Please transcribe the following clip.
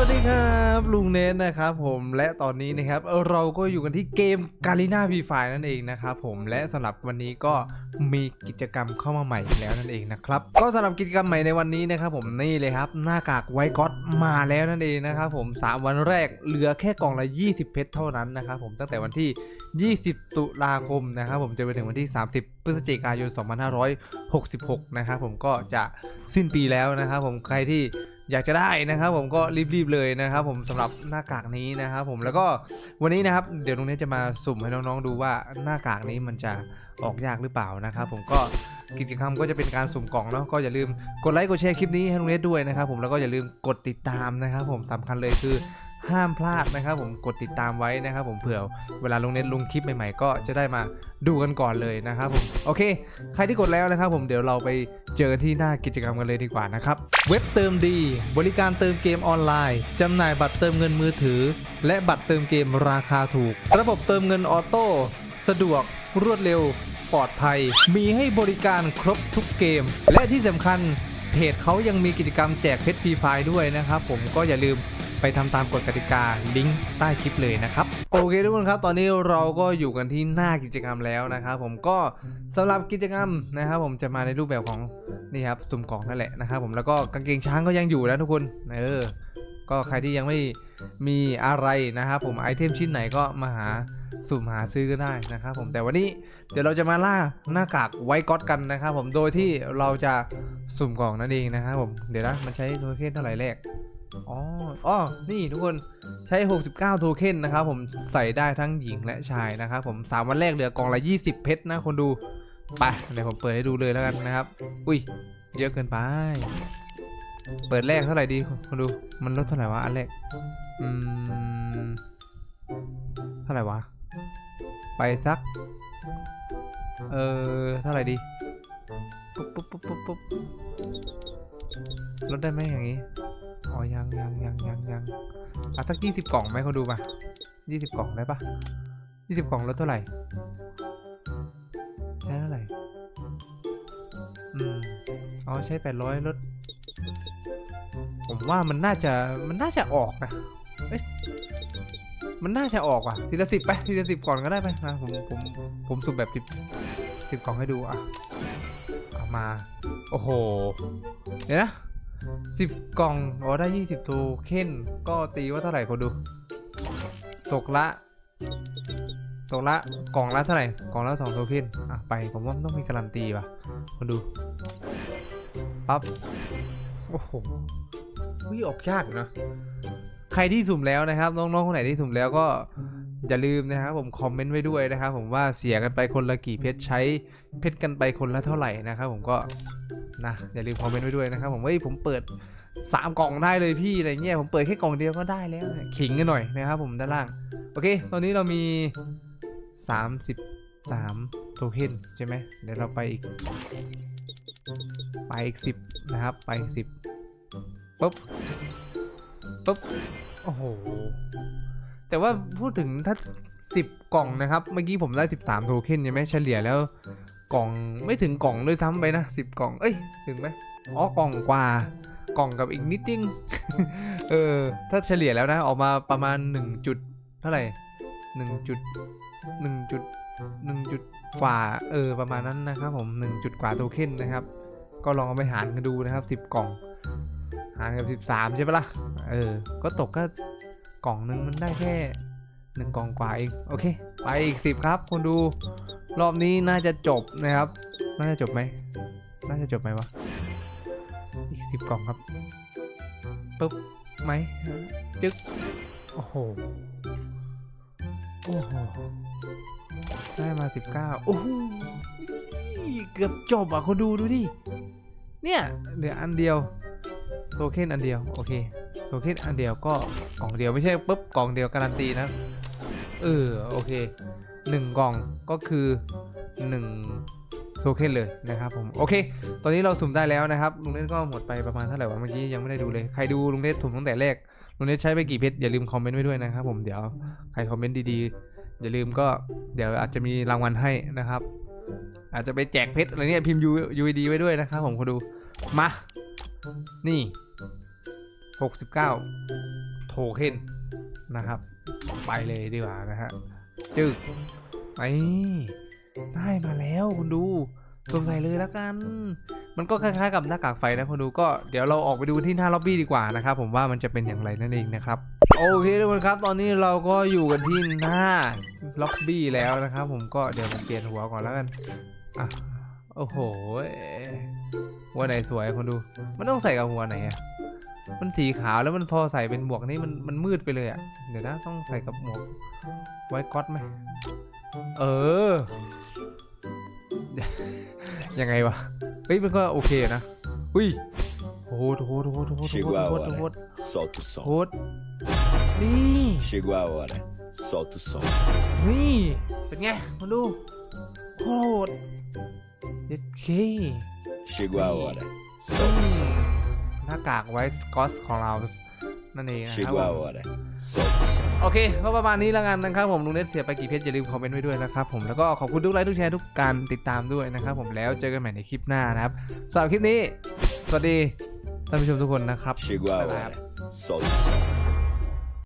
วัสดีครับลุงเนทนะครับผมและตอนนี้นะครับเราก็อยู่กันที่เกมกาลิน่าวีไฟนั่นเองนะครับผมและสำหรับวันนี้ก็มีกิจกรรมเข้ามาใหม่แล้วนั่นเองนะครับก็สำหรับกิจกรรมใหม่ในวันนี้นะครับผมนี่เลยครับหน้ากากไวก็อตมาแล้วนั่นเองนะครับผม 3 วันแรกเหลือแค่กล่องละ 20 เพชรเท่านั้นนะครับผมตั้งแต่วันที่ 20 ตุลาคมนะครับผมจนไปถึงวันที่ 30 พฤศจิกายน 2566 นะครับผมก็จะสิ้นปีแล้วนะครับผมใครที่ อยากจะได้นะครับผมก็รีบๆเลยนะครับผมสำหรับหน้ากากนี้นะครับผมแล้วก็วันนี้นะครับเดี๋ยวตรงนี้จะมาสุ่มให้น้องๆดูว่าหน้ากากนี้มันจะออกยากหรือเปล่านะครับผมก็กิจกรรมก็จะเป็นการสุ่มกล่องเนาะก็อย่าลืมกดไลค์กดแชร์คลิปนี้ให้ลุงเนทด้วยนะครับผมแล้วก็อย่าลืมกดติดตามนะครับผมสำคัญเลยคือห้ามพลาดนะครับผมกดติดตามไว้นะครับผมเผื่อเวลาลุงเนทลงคลิปใหม่ๆ ก็จะได้มา ดูกันก่อนเลยนะครับผมโอเค ใครที่กดแล้วนะครับผมเดี๋ยวเราไปเจอกันที่หน้ากิจกรรมกันเลยดีกว่านะครับเว็บเติมดี บริการเติมเกมออนไลน์จำหน่ายบัตรเติมเงินมือถือ และบัตรเติมเกมราคาถูก ระบบเติมเงินออโต้สะดวกรวดเร็ว ปลอดภัย มีให้บริการครบทุกเกม และที่สำคัญเพจเขายังมีกิจกรรมแจกเพชรฟรีไฟล์ด้วยนะครับผมก็อย่าลืม ไปทำตามกฎกติกาลิงก์ใต้คลิปเลยนะครับโอเคทุกคนครับ ตอนนี้เราก็อยู่กันที่หน้ากิจกรรมแล้วนะครับผมก็สำหรับกิจกรรมนะครับผมจะมาในรูปแบบของนี่ครับสุ่มกล่องนั่นแหละนะครับผมแล้วก็กางเกงช้างก็ยังอยู่นะทุกคนเออก็ใครที่ยังไม่มีอะไรนะครับผมไอเทมชิ้นไหนก็มาหาสุ่มหาซื้อก็ได้นะครับผมแต่วันนี้เดี๋ยวเราจะมาล่าหน้ากากไวก๊อตกันนะครับผมโดยที่เราจะสุ่มกล่องนั่นเองนะครับผมเดี๋ยวนะมันใช้โทเค็นเท่าไหร่แรก อ๋ออ๋อนี่ทุกคนใช้ 69 โทเค็นนะครับผมใส่ได้ทั้งหญิงและชายนะครับผม 3 วันแรกเหลือกล่องละ 20 เพชรนะคนดูไปเดี๋ยวผมเปิดให้ดูเลยแล้วกันนะครับ อุ้ย เยอะเกินไป เปิดแรกเท่าไหร่ดีคนดูมันลดเท่าไหร่วะอันแรกอืมเท่าไหร่วะ ไปสัก เออเท่าไหร่ดีปุ๊บปุ๊บปุ๊บปุ๊บปุ๊บลดได้ไหมอย่างนี้ อ๋อยังยังยังยังยังอะสักยี่สิบกล่องไหมเขาดูมายี่สิบกล่องได้ปะยี่สิบกล่องลดเท่าไหร่ใช้เท่าไหร่อืมอ๋อใช้แปดร้อยลดผมว่ามันน่าจะมันน่าจะออกนะเอ้ยมันน่าจะออกว่ะทีละสิบไปทีละสิบก่อนก็ได้ไปมาผมผมผมสุ่มแบบสิบสิบกล่องให้ดูอะเอามา โอ้โห เดี๋ยวนะ สิบกล่อง อ๋อ ได้ยี่สิบโทเค็นก็ตีว่าเท่าไหร่คนดู ตกละ ตกละ กล่องละเท่าไหร่ กล่องละสองโทเค็นอะ ไป ผมว่าต้องมีการันตีว่ะ คนดู ปั๊บ โอ้โหวิออกยากนะ ใครที่สุ่มแล้วนะครับ น้องๆ คนไหนที่สุ่มแล้วก็อย่าลืมนะครับผมคอมเมนต์ไว้ด้วยนะครับผมว่าเสียกันไปคนละกี่เพชรใช้เพชรกันไปคนละเท่าไหร่นะครับผมก็ นะอย่าลืมคอมเมนต์ไว้ด้วยนะครับผมเฮ้ยผมเปิดสามกล่องได้เลยพี่อะไรเงี้ยผมเปิดแค่กล่องเดียวก็ได้แล้วขิงกันหน่อยนะครับผมด้านล่างโอเค ตอนนี้เรามี 33 โทเค็นใช่ไหมเดี๋ยวเราไปอีกไปอีก 10 นะครับ ไปอีก10ปุ๊บปุ๊บโอ้โหแต่ว่าพูดถึงถ้า 10 กล่องนะครับ เมื่อกี้ผมได้ 13 โทเค็นใช่ไหมเฉลี่ยแล้ว กล่องไม่ถึงกล่องด้วยซ้ำไปนะ10กล่องเอ้ยถึงไหมอ๋อกล่องกว่ากล่องกับอีกนิดนึงเออถ้าเฉลี่ยแล้วนะออกมาประมาณ1จุดเท่าไหร่1จุด1จุด1จุดกว่าเออประมาณนั้นนะครับผม1จุดกว่าโทเค็นนะครับ ก็ลองเอาไปหารกันดูนะครับ 10 กล่อง หารกับ13 ใช่ปะล่ะเออก็ตกก็กล่องนึงมันได้แค่1กล่องกว่าเองโอเค ไปอีก 10 ครับคุณดู รอบนี้น่าจะจบนะครับ น่าจะจบไหม น่าจะจบไหมวะ อีกสิบกล่องครับปุ๊บไหมจึ๊ก โอ้โห โอ้โห ได้มาสิบเก้าโอ้โหเกือบจบอะคนดูดูดิ เนี่ย เหลืออันเดียว โทเค็นอันเดียว โอเค โทเค็นอันเดียวก็กล่องเดียวไม่ใช่ปุ๊บกล่องเดียวการันตีนะ เออ โอเค หนึ่งกล่องก็คือหนึ่งโทเคนเลยนะครับผมโอเค ตอนนี้เราสุ่มได้แล้วนะครับลุงเนทก็หมดไปประมาณเท่าไหร่วะเมื่อกี้ยังไม่ได้ดูเลยใครดูลุงเนทสุ่มตั้งแต่แรกลุงเนทใช้ไปกี่เพชรอย่าลืมคอมเมนต์ไว้ด้วยนะครับผมเดี๋ยวใครคอมเมนต์ดีๆ อย่าลืมก็เดี๋ยวอาจจะมีรางวัลให้นะครับ อาจจะไปแจกเพชรอะไรเนี่ยพิมพ์ U UID ไว้ด้วยนะครับผมคนดูมานี่ 69 โทเค็นนะครับ ไปเลยดีกว่านะฮะ จึกไปได้มาแล้วคุณดูสวมใส่เลยแล้วกัน มันก็คล้ายๆกับหน้ากากไฟนะคุณดูก็เดี๋ยวเราออกไปดูที่หน้าล็อบบี้ดีกว่านะครับผมว่ามันจะเป็นอย่างไรนั่นเองนะครับโอเคทุกคนครับตอนนี้เราก็อยู่กันที่หน้าล็อบบี้แล้วนะครับผมก็เดี๋ยวผมเปลี่ยนหัวก่อนแล้วกันอะโอ้โหหัวไหนสวยคุณดู มันต้องใส่กับหัวไหนอะ มันสีขาวแล้วมันพอใส่เป็นหมวกนี่มันมันมืดไปเลยอะเดี๋ยวนะต้องใส่กับหมวก ไว้ก๊อตไหม เออ ยังไงวะ เฮ้ยมันก็โอเคนะ อุ้ยโอ้โหโอ้โหโอ้โหโอ้โหโอ้โห Chegou a โอ้ hora. โห Solta o โค som. ตรนี่ Chegou a hora. Solta o som. นี่เป็นไงมาดูโคตรเด็ดเค Chegou a hora. Solta o som. หน้ากากไวท์สกอตของเรานั่นเองนะครับ Chegou a ผม hora. Solta o som. โอเคก็ประมาณนี้แล้วกันนะครับผมลุงเน็ตเสียไปกี่เพจอย่าลืมคอมเมนต์ไว้ด้วยนะครับผมแล้วก็ขอบคุณทุกไลค์ทุกแชร์ทุกการติดตามด้วยนะครับผมแล้วเจอกันใหม่ในคลิปหน้านะครับสำหรับคลิปนี้ สวัสดีท่านผู้ชมทุกคนนะครับ Chegou a Vai lá. hora. Solta o som.